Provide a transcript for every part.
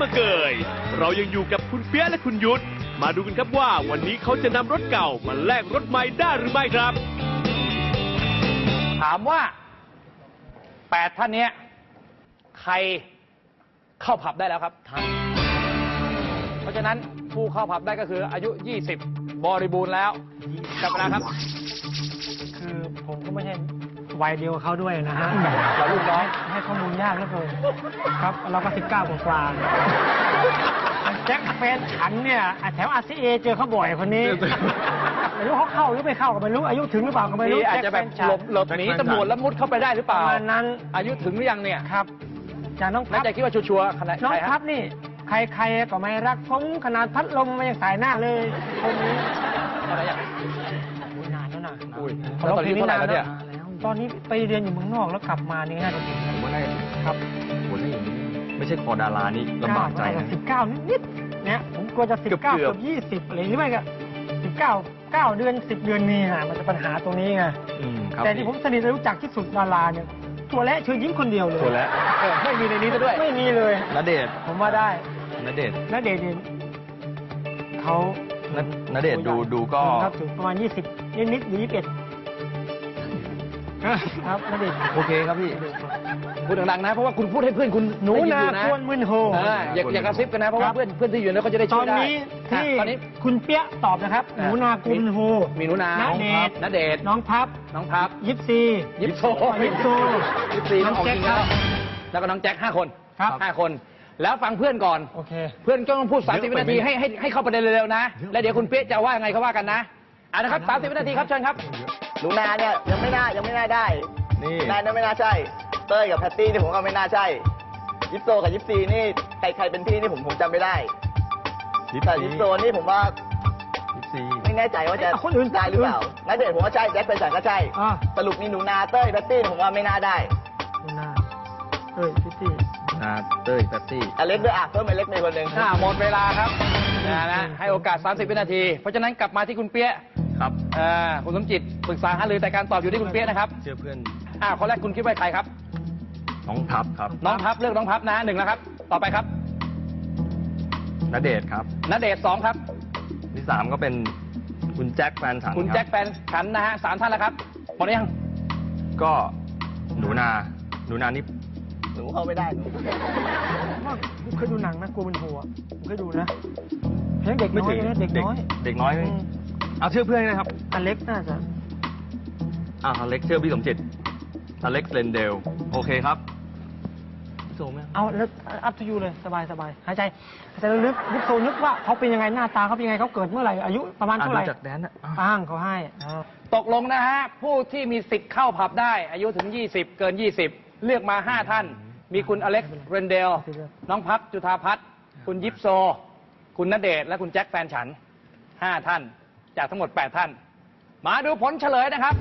มาเกย เรายังอยู่กับคุณเปียะและคุณยุทธ มาดูกันครับว่าวันนี้เขาจะนำรถเก่ามาแลกรถใหม่ได้หรือไม่ครับ ถามว่าแปดท่านเนี้ยใครเข้าผับได้แล้วครับท่านเพราะฉะนั้นผู้เข้าผับได้ก็คืออายุ 20 บริบูรณ์แล้วจับเวลาครับ คือผมก็ไม่ใช่ วัยเดียวกับเขาด้วยนะฮะเรารุ่นน้องให้ข้อมูลยากเหลือเกินครับ เราก็สิบเก้ากว่าๆแจ็คแฟนฉันเนี่ยอะแถวอาซีเอเจอเขาบ่อยคนนี้ไม่รู้เขาเข้าหรือไม่เข้าก็ไม่รู้อายุถึงหรือเปล่าก็ไม่รู้ที่อาจจะแบบจ็คฟนฉันหลบหลบหนีตำรวจแล้วมุดเข้าไปได้หรือเปปล่าระมาณนั้นอายุถึงหรือยังเนี่ยครับจากน้องน่าพับจะคิดว่าชัวร์ๆขนาดน้องใครพัฮะบนี่ใครๆก็ไม่รักผมขนาดพัดลมมายังสายหน้าเลยคนนี้อะไรอย่างโอ้ยนานแล้วนะอุ้ยแล้วตอนนี้เท่าไหร่แล้วเนี่ย ตอนนี้ไปเรียนอยู่เมืองนอกแล้วกลับมานี่น่าจะถึงผมว่าน่าจะครับโหถ้าอย่างนี้ไม่ใช่คอดารานี่ลำบากใจนะสิบเก้านิดๆเนี่ยผมกลัวจะสิบเก้าเกืเกืออบบยี่สิบอะไรหรือไม่ก็สิบเก้าเก้าเดือนสิบเดือนมีฮะมันจะปัญหาตรงนี้ไงอืมครับแต่ที่ผมสนิทและรู้จักที่สุดดาราเนี่ยตัวและเชิญยิ้มคนเดียวเลยตัวแล้วเออไม่มีในนี้ซะด้วยไม่มีเลยณเดชน์ผมว่าได้ณเดชน์และเดชน์เนี่ยเขาณณเดชน์ดูดูก็ครับถึงประมาณยี่สิบนิดนิดๆหรือยี่สิบเอ็ด ครับณเดชน์โอเคครับพี่พูดดังๆนะ เพราะว่าคุณพูดให้เพื่อนคุณหนูได้ยินาอยู่ะควรมึนโฮ เอออย่าอย่ากระซิบกันนะ เพราะว่าครับเพื่อนเพื่อนที่อยู่แล้วเขาจะได้ตช่อวนยได้นี้ที่อะตอนนี้ คุณเปี้ยตอบนะครับ หนูนากุลโฮมีหนูนาณเดชน์ณเดชน์ น้องพับน้องพับ ยิปซี ยิปโซยิปโซยิปซีน้องออกจริงน้แล้องวแจ็คแล้วก็น้องแจ็คห้าคนครับ ห้าคน แล้วฟังเพื่อนก่อน โอเค เพื่อนก็ต้องพูดเยอะ30ไปวินาทีไหมให้ให้ให้เข้าประเด็นเร็วๆนะ แล้วเดี๋ยวคุณเป๊ะจะว่ายังไงเขาว่ากันนะอ่านะครับ 30 วินาทีครับเชิญครับ หนูนาเนี่ยยังไม่น่ายังไม่น่าได้นี่นายนั่นไม่น่าใช่ เต้ยกับแพตตี้นี่ผมก็ไม่น่าใช่ ยิปโซกับยิปซีนี่ใครใครเป็นพี่นี่ผมผมจำไม่ได้ยิปแต่ซียิปโซนี่ผมว่ายิปซีไม่แน่ใจว่าจะเอาคนอื่นได้หรือเปล่านัดเดทผมว่าใช่แจ็คเป็นสันก็ใช่อ่าสรุปมีหนูนาเต้ยแพตตี้นี่ผมว่าไม่น่าได้หนูนาเอ้ยพิตตี้นาเต้ยแพตตี้อเล็กด้วยอะเพิ่มอเล็กในคนหนึ่งอ่าหมดเวลาครับนะนะให้โอกาส 30 วินาที เพราะฉะนั้นกลับมาที่คุณเปี้ย ครับอ่าคุณสมจิตปรึกษาหารือแต่การตอบอยู่ที่คุณเปี้ยนะครับเชื่อเพื่อนอ่าคนแรกคุณคิดว่าใครครับ น้องพับครับ น้องพับเลือกน้องพับนะหนึ่งแล้วครับ ต่อไปครับณเดชน์ครับณเดชน์สองครับ ที่สามก็เป็นคุณแจ็คแฟนฉันคุณรับแจ็คแฟนฉันนะฮะสามท่านแล้วครับหมดหรือยังก็หนูนา หนูนานี่หนูเข้าไม่ได้หนูว่าผมเคยดูหนังนะกลัวมันโหอะผมเคยดูนะเพียงเด็กน้อยนะเด็กน้อย เด็กน้อยอืม เอาเชื่อเพื่อนนะครับ อเล็กน่าจะอ่าอเล็กเชื่อพี่สมจิตอเล็กเรนเดล โอเคครับพี่โซไหมเอาแล้วอัพทูยูเลยสบายสบายหายใจหายใจลึกๆนึกโซนึกว่าเขาเป็นยังไงหน้าตาเขาเป็นยังไงเขาเกิดเมื่อไหร่อายุประมาณอะเท่าดูไหร่จากแดนนะอะอ้างเขาให้อ่าตกลงนะฮะ ผู้ที่มีสิทธิ์เข้าผับได้ อายุถึง 20 เกิน 20 เลือกมา 5 ท่าน มีคุณอเล็กซ์เรนเดล น้องพับจุธาพัฒน์คุณยิปโซ คุณณเดชน์และคุณแจ็คแฟนฉัน 5 ท่าน จากทั้งหมด 8 ท่าน มาดูผลเฉลยนะครับ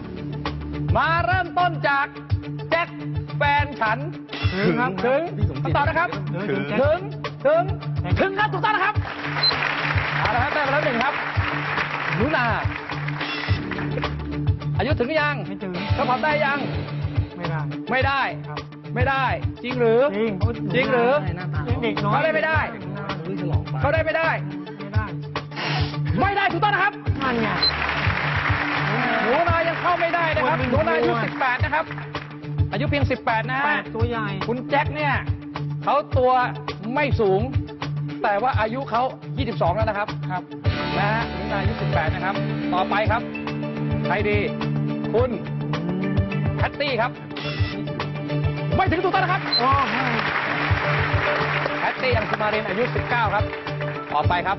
มาเริ่มต้นจากแจ็คแฟนฉัน ถึงครับถึงพี่สมจิตคำตอบนะครับ ถึง ถึง ถึง ถึงครับถูกต้องนะครับเอาละครับได้มาแล้วหนึ่งครับหนูนาอายุถึงหรือยังไม่ถึงเขาผับได้ยัง ไม่ได้ ไม่ได้ครับไม่ได้ จริงหรือ จริง จริงหรือยังเด็กน้อยเขาได้ไม่ได้ เขาได้ไม่ได้ ไม่ได้ไม่ได้ถูกต้องนะครับ นั่นไงหนูนายังเข้าไม่ได้นะครับคนหนูนาอายุด้วย18 นะครับ อายุเพียง 18 นะแปฮะดตัวใหญ่ คุณแจ็คเนี่ยเขาตัวไม่สูง แต่ว่าอายุเขา 22 แล้วนะครับ ครับ นะฮะ หนูนาอายุ 18 นะครับ ต่อไปครับ ใครดี คุณแพตตี้ครับ ไม่ถึงถูกต้องนะครับโอ้ไม่แพตตี้ยังสมารินอายุ 19 ครับ ต่อไปครับ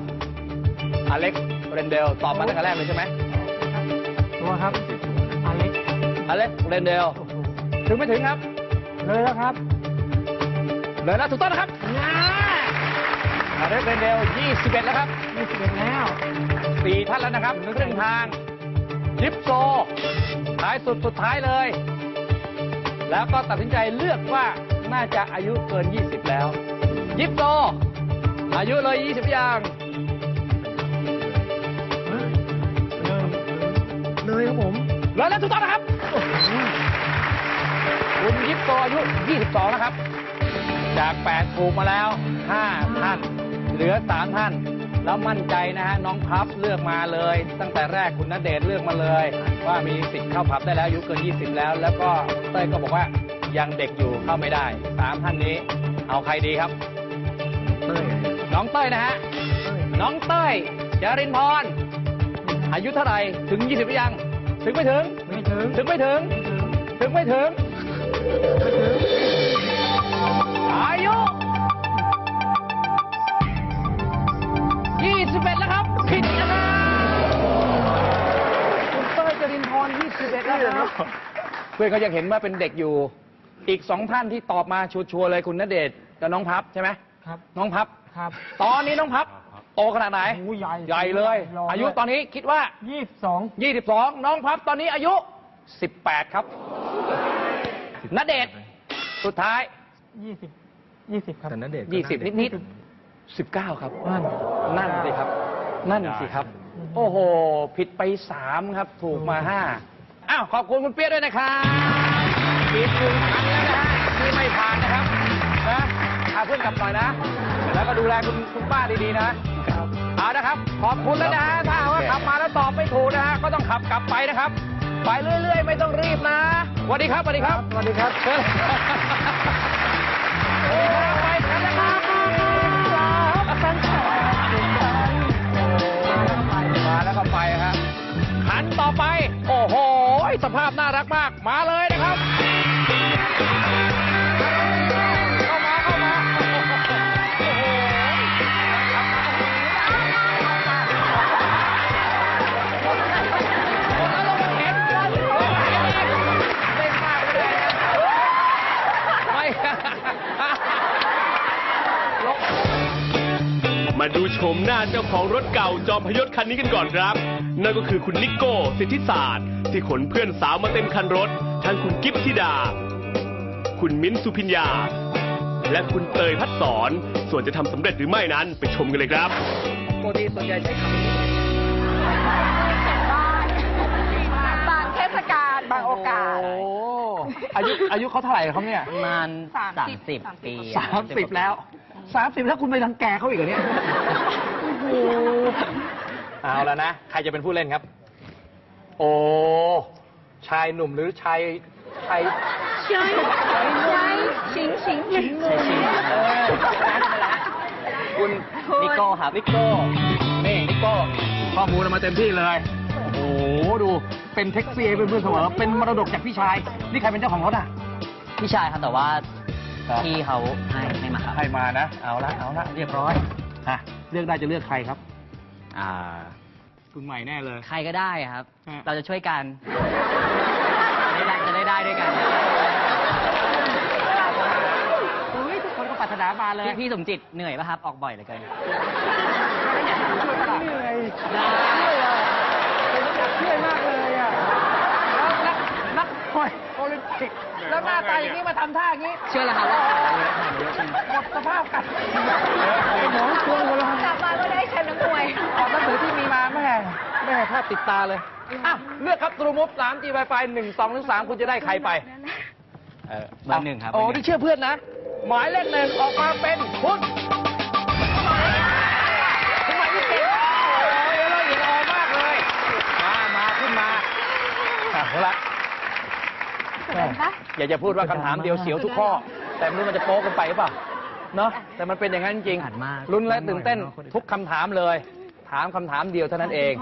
อเล็ก เรนเดลตอบมาตั้งแต่แรกเลยใช่ไหมตัวครับอเล็กอเล็กเรนเดลโอ้โหถึงไม่ถึงครับ เลยแล้วครับ เลยนะถูกต้องนะครับอเล็กเรนเดล21 แล้วครับไม่เสียแล้วสี่ท่านแล้วนะครับครึ่งทางยิปโซท้ายสุดสุดท้ายเลย แล้วก็ตัดสินใจเลือกว่าน่าจะอายุเกิน 20 แล้ว ยิปโซอายุเลย 20 อย่าง เลยครับผมเลยแล้วถูกต้องนะครับคุณยิปโซอายุ 22 นะครับ จาก 8 ถูกมาแล้ว 5 ท่าน เหลือสามท่าน แล้วมั่นใจนะฮะน้องพับเลือกมาเลย ตั้งแต่แรกคุณณเดชน์เลือกมาเลย ว่ามีสิทธิ์เข้าผับได้แล้วอายุเกิน 20 แล้ว แล้วก็เต้ยก็บอกว่ายังเด็กอยู่เข้าไม่ได้สามท่านนี้ เอาใครดีครับน้องเต้ยนะฮะ น้องเต้ยจารินพร อายุเท่าไหร่ ถึง 20หรือยัง ถึงไม่ถึง ไม่ถึง ถึงไม่ถึง ถึงไม่ถึงอายุ21แล้วครับ ผิดนะครับคุณเต้ยจรินพร21แล้วครับเพื่อนเขายังเห็นว่าเป็นเด็กอยู่ อีกสองท่านที่ตอบมาชัวร์ๆเลยคุณณเดชน์กับน้องพับใช่ไหมครับ น้องพับ ครับ ตอนนี้น้องพับ โตขนาดไหนโอ้ใหญ่ใหญ่เลยรอด้วยอายุตอนนี้คิดว่า ยี่สิบสอง22 น้องพับตอนนี้อายุ 18 ครับณเดชน์สุดท้าย ยี่สิบยี่สิบครับ แต่นัเดชน์ก็20นิดนิดๆ 19 ครับ นั่น นั่นสิครับ นั่นสิครับ โอ้โห ผิดไป 3 ครับ ถูกมา 5 อ้าว ขอบคุณคุณเปี้ยด้วยนะครับอีกหนึ่งครั้งแล้วนะฮะที่ไม่ผ่านนะครับ นะพาเพื่อนกลับหน่อยนะ แล้วก็ดูแลคุณคุณป้าดีๆนะ เอานะครับ ขอบคุณแล้วนะฮะถ้าหากว่าขับมาแล้วตอบไม่ถูกนะฮะก็ต้องขับกลับไปนะครับ ไปเรื่อย ๆ ไม่ต้องรีบนะสวัสดีครับสวัสดีครับสวัสดีครับเชิญไปกันนะครับมาแล้วก็ไปฮะขันต่อไป โอ้โห สภาพน่ารักมาก มาเลยนะครับ มาดูโฉมหน้าเจ้าของรถเก่าจอมพยศคันนี้กันก่อนครับ นั่นก็คือคุณนิโก้สิทธิศาสตร์ ที่ขนเพื่อนสาวมาเต็มคันรถ ทั้งคุณกิฟธิดา คุณมิ้นท์สุพิญญา และคุณเตยพัดสอนส่วนจะทำสำเร็จหรือไม่นั้นไปชมกันเลยครับปกติส่วนใหญ่ใช้ขับบางเทศกาลบางโอกาสโอ้โหอายุอายุเขาเท่าไหร่ครับเนี่ยประมาณสามสามสิบสิบสามสิบปีสามสิบแล้ว สามสิบแล้วคุณไปรังแกเขาอีกเหรอเนี่ยโอ้โหเอาแล้วนะ ใครจะเป็นผู้เล่นครับ โอ้ ชายหนุ่มหรือชายชายใช่ใช่ชิงชิงชิงเออคุณนิโก้ครับนิโก้นี่นิโก้ข้อมูลเอามาเต็มที่เลย โอ้โหดูเป็นแท็กซี่ให้เพื่อนๆเสมอเป็นมรดกจากพี่ชาย นี่ใครเป็นเจ้าของรถอะ พี่ชายครับแต่ว่า ครับพี่เขาให้ให้มาครับให้มานะ เอาละเอาละเรียบร้อยฮะเลือกได้จะเลือกใครครับ อ่า คุณใหม่แน่เลย ใครก็ได้ครับ ฮะ เราจะช่วยกันจะได้จะได้ได้ด้วยกันอุ้ยทุกคนก็ปรารถนามาเลยพี่พี่สมจิตเหนื่อยป่ะครับ ออกบ่อยเหลือเกินเหนื่อยเป็นนักช่วยมากเลยอะแล้วนักนักมวยโอลิมปิก แล้วหน้าตาอย่างนี้มาทำท่าอย่างนี้เชื่อแล้วครับหมดสภาพกันหมอกลัวหมดแล้วกลับมาก็ได้แชมป์นักมวยออกหนังสือที่มีมาแม่แม่ภาพติดตาเลยอะเลือกครับตรูมุฟสามจีไฟไฟหนึ่งสองหรือสามคุณจะได้ใครไปเบอร์หนึ่งครับโอ้ที่เชื่อเพื่อนนะ หมายเลขหนึ่งออกมาเป็นคุณคุณหมายเลขเก่งโอ้ยเราเห็นออมา กเลยมามาขึ้นมาอะเอาละอยากจะพูดว่าคำถามเดียวเสียวทุกข้อ แต่ไม่รู้มันจะโป๊กันไปหรือเปล่าเนาะแต่มันเป็นอย่างนั้นจริงอัดมากลุ้นและตื่นเต้นทุกคำถามเลย ถามคำถามเดียวเท่านั้นเอง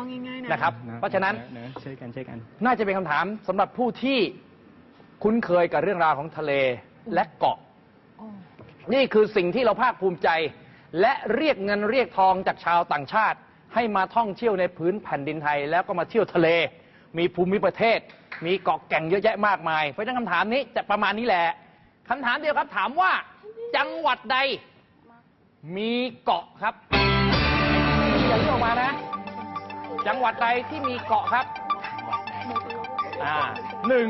นะครับ เพราะฉะนั้นช่วยกันช่วยกัน น่าจะเป็นคำถามสำหรับผู้ที่คุ้นเคยกับเรื่องราวของทะเลและเกาะ นี่คือสิ่งที่เราภาคภูมิใจ และเรียกเงินเรียกทองจากชาวต่างชาติ ให้มาท่องเที่ยวในพื้นแผ่นดินไทย แล้วก็มาเที่ยวทะเล มีภูมิประเทศ มีเกาะแก่งเยอะแยะมากมาย เพราะฉะนั้นคำถามนี้จะประมาณนี้แหละคำถามเดียวครับถามว่าจังหวัดใด มีเกาะครับอย่าเลือกออกมานะ จังหวัดใดที่มีเกาะครับอ่าหนึ่ง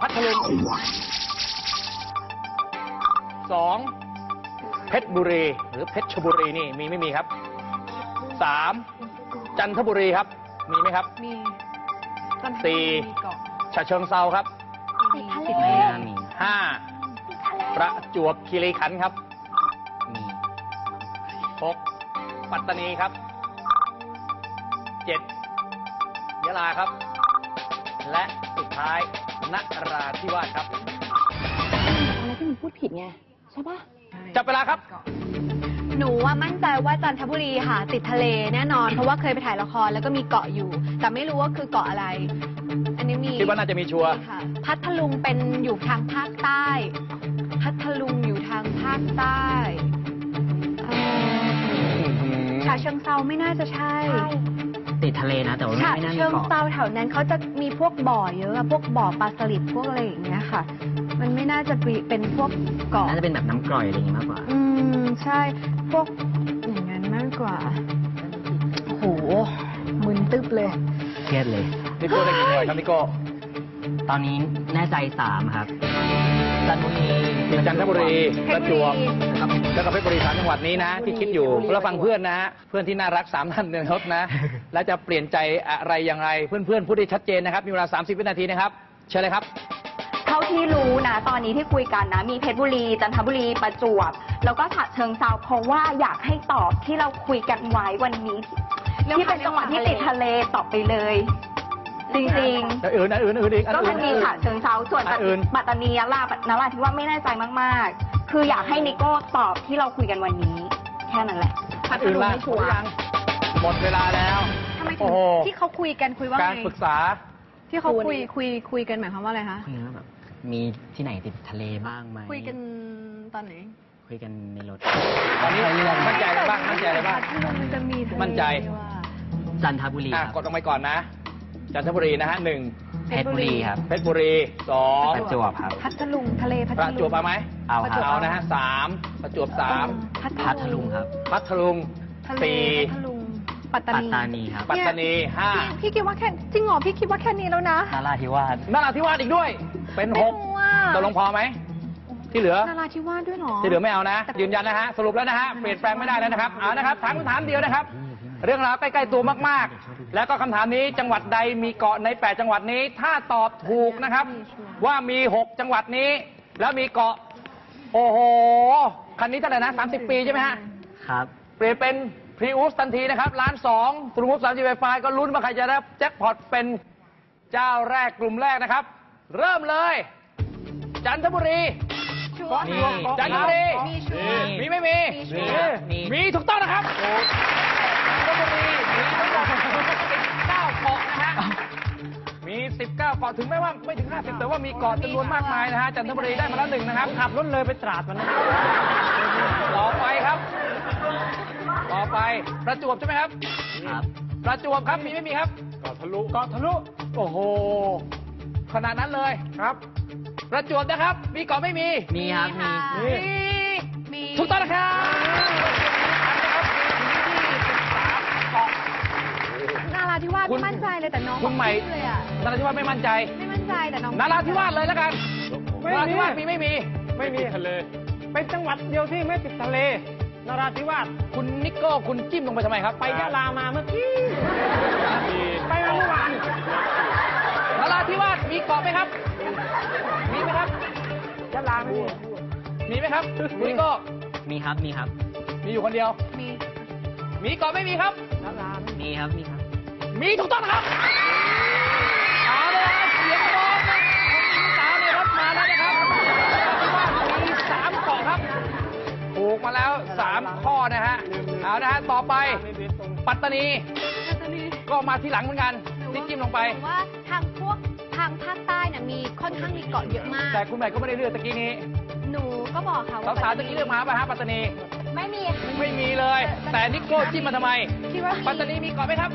พัทลุงสองเพชรบุรีหรือเพชรชบุรีนี่มีไม่มีครับสามจันทบุรีครับ มีไหมครับ มี สี่ฉะเชิงเซาครับติดทะเลไม่น่ามีห้าประจวบคีรีขันธ์ครับมีหกปัตตานีครับเจ็ดยะลาครับ และสุดท้ายนราธิวาสครับ อะไรที่หนูพูดผิดไง ใช่ปะจับเวลาครับ หนูว่ามั่นใจว่าจันทบุรีค่ะ ติดทะเลแน่นอน เพราะว่าเคยไปถ่ายละครแล้วก็มีเกาะอยู่ แต่ไม่รู้ว่าคือเกาะอะไร อันนี้มีคิดว่าน่าจะมีชัวร์ค่ะ พัทลุงเป็นอยู่ทางภาคใต้ พัทลุงอยู่ทางภาคใต้เอ่อฉะเชิงเซาไม่น่าจะใช่ ติดทะเลนะแต่ว่าฉะไม่น่ามีเชิงเกาะเซาแถวนั้นเขาจะมีพวกบ่อเยอะอะพวกบ่อปลาสลิดพวกอะไรอย่างเงี้ยค่ะ มันไม่น่าจะเป็นพวกเกาะ น่าจะเป็นแบบน้ำกร่อยอะไรอย่างงี้มากกว่า อืม ใช่พ วกอย่างนั้นมากกว่าโหมึนตึ๊บเลย เครียดเลยนิโก้ได้กี่หน่วยครับนิโก้ตอนนี้แน่ใจสามครับจันทบุรีมีจันทบุรีประจวบแล้วก็เพชรแล้วก็เพชรบุรีสามจังหวัดนี้นะ ที่คิดอยู่แล้วฟังเพื่อนนะฮะเพื่อนที่น่ารักสามท่านในรถนะ แล้วจะเปลี่ยนใจอะไรอย่างไรเพื่อนๆพูดได้ชัดเจนนะครับ มีเวลา 30 วินาทีนะครับ เชิญเลยครับ เท่าที่รู้นะ ตอนนี้ที่คุยกันนะ มีเพชรบุรี จันทบุรี ประจวบ แล้วก็ฉะเชิงเซาเพราะว่าอยากให้ตอบที่เราคุยกันไว้วันนี้ ที่เป็นจังหวัดที่ติดทะเลตอบไปเลย จริงแล้วอื่นอันอื่นอันอื่นอีกๆอันก็อื่มันนมีฉะเชิงเซาส่วนอันอื่นปัตตานียะลาปัตนาราที่ว่าไม่แน่ใจมากๆ คืออยากให้นิโก้ตอบที่เราคุยกันวันนี้ แค่นั้นแหละอันอื่นละไม่ชัวร์ยังหมดเวลาแล้วทำไมถึโอ้งโหที่เขาคุยกันคุยว่าการไงปรึกษา ที่เขาคุยคุยคุยกันหมายความว่าอะไรคะคุยกันว่าแบบมีที่ไหนติดทะเลบ้างไหมคุยกันตอนไหน คุยกันในรถตอนนี้มั่นใจอะไรบ้างมั่นใจอะไรบ้าง พัทลุงมันจะมีทะเลมั่นใจด้วยว่ะจันทบุรีอะครับกดลงไปก่อนนะ จันทบุรีนะฮะหนึ่งเพชรบุรีครับเพชรบุรีสองประจวบครับ พัทลุงทะเลพัทประลุงจวบเอาไหมเอาครับ เอานะฮะสามประจวบสามพัพัทลุงครับ พัทลุงทะเลสี่พัทลุง ปัตตาปัตนี ตานีครับปัตตานีห้าพี่คิดว่าแค่จริงเหรอพี่คิดว่าแค่นี้แล้วนะ นาราธิวาสนราธิวาสอีกด้วย เป็นหกไม่รู้อะ ตกลงพอไหม ที่เหลือ นาราธิวาสด้วยเหรอ ที่เหลือไม่เอานะ ยืนยันนะฮะ สรุปแล้วนะฮะ เปลี่ยนแปลงไม่ได้แล้วนะครับ เอานะครับถามคำถามเดียวนะครับ เรื่องราวใกล้ๆตัวมากๆ แล้วก็คำถามนี้จังหวัดใดมีเกาะใน 8 จังหวัดนี้ ถ้าตอบถูกนะครับ ว่ามี 6 จังหวัดนี้ แล้วมีเกาะ โอ้โห คันนี้เท่าไหร่นะ 30 ปีใช่ไหมฮะ ครับ เปลี่ยนเป็น พรีอุสทันทีนะครับล้านสองทรูมุสสามจีไฟฟ้าก็ลุ้นว่าใครจะได้แจ็คพอตเป็นเจ้าแรกกลุ่มแรกนะครับ เริ่มเลย จันทบุรีชัวร์มีจันทบุรีมีชัวร์มีไม่มีมีครับมี มีถูกต้องนะครับจันทบุรีมีทั้งหมด19เกาะนะฮะมี 19 เกาะถึงแม้ว่าไม่ถึง 50 แต่ว่ามีเกาะจำนวนมากมายนะฮะจันทบุรีได้มาแล้วหนึ่งนะครับขับรถเลยไปตราดมันนะ ปประจวบใช่ไหมครับ ครับ ประจวบครับมีไม่มีครับเกาะทะลุเกาะทะลุ โอ้โห ขนาดนั้นเลยครับ ประจวบนะครับ มีเกาะไม่มี มีครับ มี มี มีถูกต้องนะครับเกาะนาราธิวาสคุณไม่มั่นใจเลยแต่น้องคุณใหม่บอกเลยอะนราธิวาสไม่มั่นใจ ไม่มั่นใจแต่น้องนราธิวาสเลยแล้วกันไม่นมีราธิวาสมีไม่มี ไม่มีทะเล เป็นจังหวัดเดียวที่ไม่ติดทะเล นราธิวาสคุณนิโก้คุณจิ้มลงไปทำไมครับ ไปยะลามาเมื่อกี้ ไปมาเมื่อวานนราธิวาสมีเกาะไหมครับ มีไหมครับยะลาไม่มีมีไหมครับคุณนิโก้มีครับมีครับ มีอยู่คนเดียว มี มีเกาะไม่มีครับยะลาไม่มีมีครับมีครับ มีถูกต้องนะครับ มาแล้วสามข้อนะฮะ เอานะฮะ ต่อไปปัตตานี ปัตตานีก็มาที่หลังเหมือนกันที่จิ้มลงไปหนูว่าทางพวกทางภาคใต้เนี่ยมีค่อนข้างมีเกาะเยอะมาก แต่คุณใหม่ก็ไม่ได้เลือกตะกี้นี้หนูก็บอกค่ะว่าสาวๆตะกี้เลือกมาป่ะฮะปัตตานี ไม่มีไม่มีเลย แต่นิโก้จิ้มมาทำไม คิดว่าปัตตานีมีเกาะไหมครับ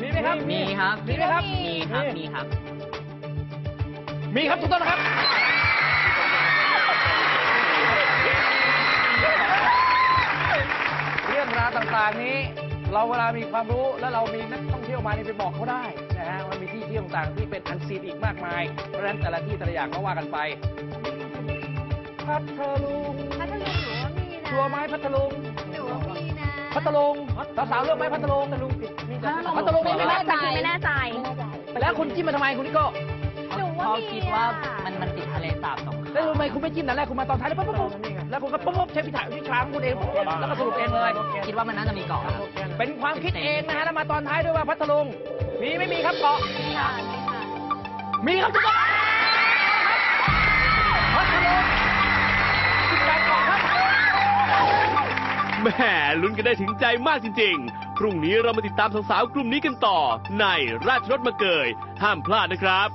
มีไหมครับมีครับ มีไหมครับ มีครับ มีครับ มีครับถูกต้องนะครับ ราวต่างๆนี้เราเวลามีความรู้แล้วเรามีนักท่องเที่ยวมานี่ไปบอกเขาได้นะฮะมันมีที่เที่ยวต่างๆที่เป็นอันซีนอีกมากมาย เพราะฉะนั้นแต่ละที่แต่ละอย่างก็ว่ากันไป พัทลุงพัทลุงหนูว่ามีนะชัวร์ไหมพัทลุงหนูว่ามีนะพัทลุงสาวๆเลือกไหมพัทลุงพัทลุงพัทลุงมีไหมไม่ครัแน่บใจไม่แน่ใจ แล้วคุณจิ้มมาทำไมคุณนิโก้หนูว่าเขามีคิดว่าอะมันมันติดทะเลสาบสองได้รู้ไหมมคุณไม่จิ้มแต่แรกคุณมาตอนท้ายแล้วปุ๊บปุ๊บปุ๊บ แล้วคุณก็ปุ๊บปุ๊บใช้พิถาวิชาของคุณเองปุ๊บปุ๊บแล้วก็สรุปเองเลยคิดว่ามันน่าจะมีเกาะครับเป็นความคิดเองนะฮะแล้วมาตอนท้ายด้วยว่าพัทลุงมีไม่มีครับเกาะนี่ค่ะนี่ค่ะมีครับทุกคนพัทลุงสิบแปดเกาะครับแหมลุ้นกันได้ถึงใจมากจริง ๆ พรุ่งนี้เรามาติดตามสาวๆกลุ่มนี้กันต่อ ในราชรถมาเกย ห้ามพลาดนะครับ